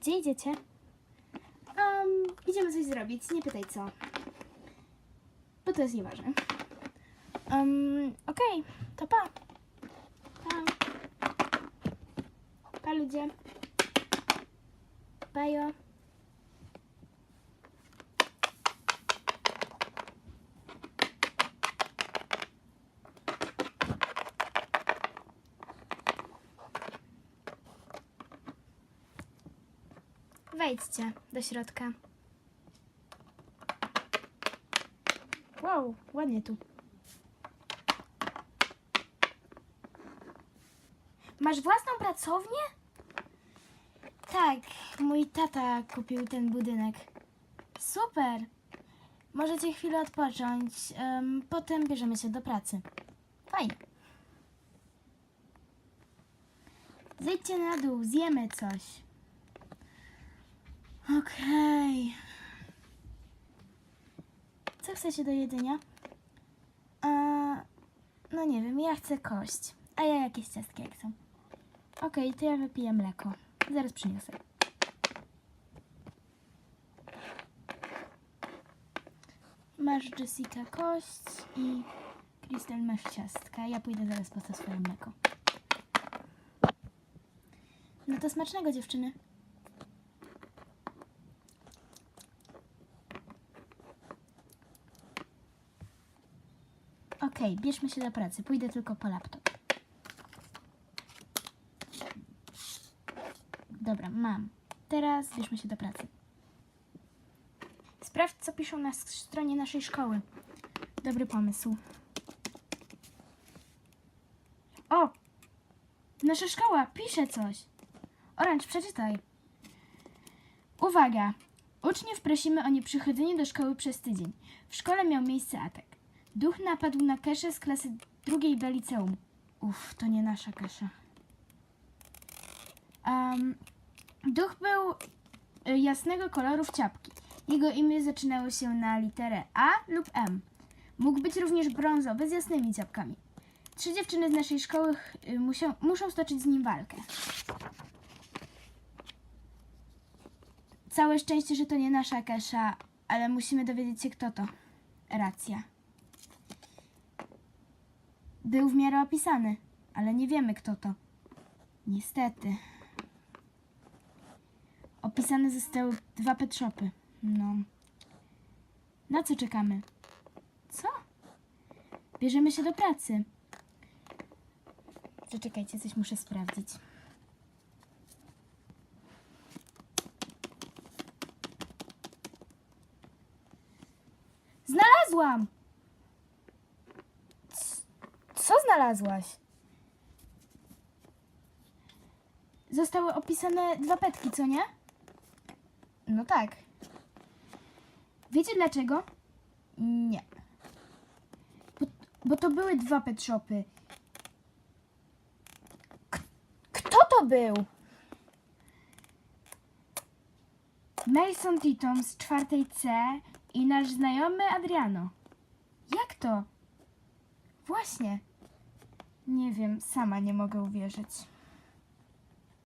Gdzie idziecie? Um, idziemy coś zrobić, nie pytaj co. Bo to jest nieważne. Um, Okej, to pa. Pa. Pa ludzie. Bajo. Wejdźcie do środka. Wow, ładnie tu. Masz własną pracownię? Tak, mój tata kupił ten budynek. Super. Możecie chwilę odpocząć. em, potem bierzemy się do pracy. Fajnie. Zejdźcie na dół, zjemy coś. Okej. Co chcecie do jedzenia? A, no nie wiem, ja chcę kość. A ja jakieś ciastki jak są. Okej, to ja wypiję mleko. Zaraz przyniosę. Masz Jessica kość i Krystal masz ciastka. Ja pójdę zaraz po to swoje mleko. No to smacznego dziewczyny. Okej, bierzmy się do pracy. Pójdę tylko po laptop. Dobra, mam. Teraz bierzmy się do pracy. Sprawdź, co piszą na stronie naszej szkoły. Dobry pomysł. O! Nasza szkoła pisze coś. Orange, przeczytaj. Uwaga! Uczniów prosimy o nieprzychodzenie do szkoły przez tydzień. W szkole miał miejsce atak. Duch napadł na Keszę z klasy drugiej B liceum. Uff, to nie nasza Kesza. Um, duch był y, jasnego koloru w ciapki. Jego imię zaczynało się na literę A lub M. Mógł być również brązowy z jasnymi ciapkami. Trzy dziewczyny z naszej szkoły y, muszą, stoczyć z nim walkę. Całe szczęście, że to nie nasza Kesza, ale musimy dowiedzieć się, kto to. Racja. Był w miarę opisany, ale nie wiemy, kto to. Niestety. Opisane zostały dwa pet shopy. No. Na co czekamy? Co? Bierzemy się do pracy. Zaczekajcie, coś muszę sprawdzić. Znalazłam! Co znalazłaś? Zostały opisane dwa petki, co nie? No tak. Wiecie dlaczego? Nie. Bo, bo to były dwa pet shopy. K- kto to był? Mason Titom z czwartej C i nasz znajomy Adriano. Jak to? Właśnie. Nie wiem, sama nie mogę uwierzyć.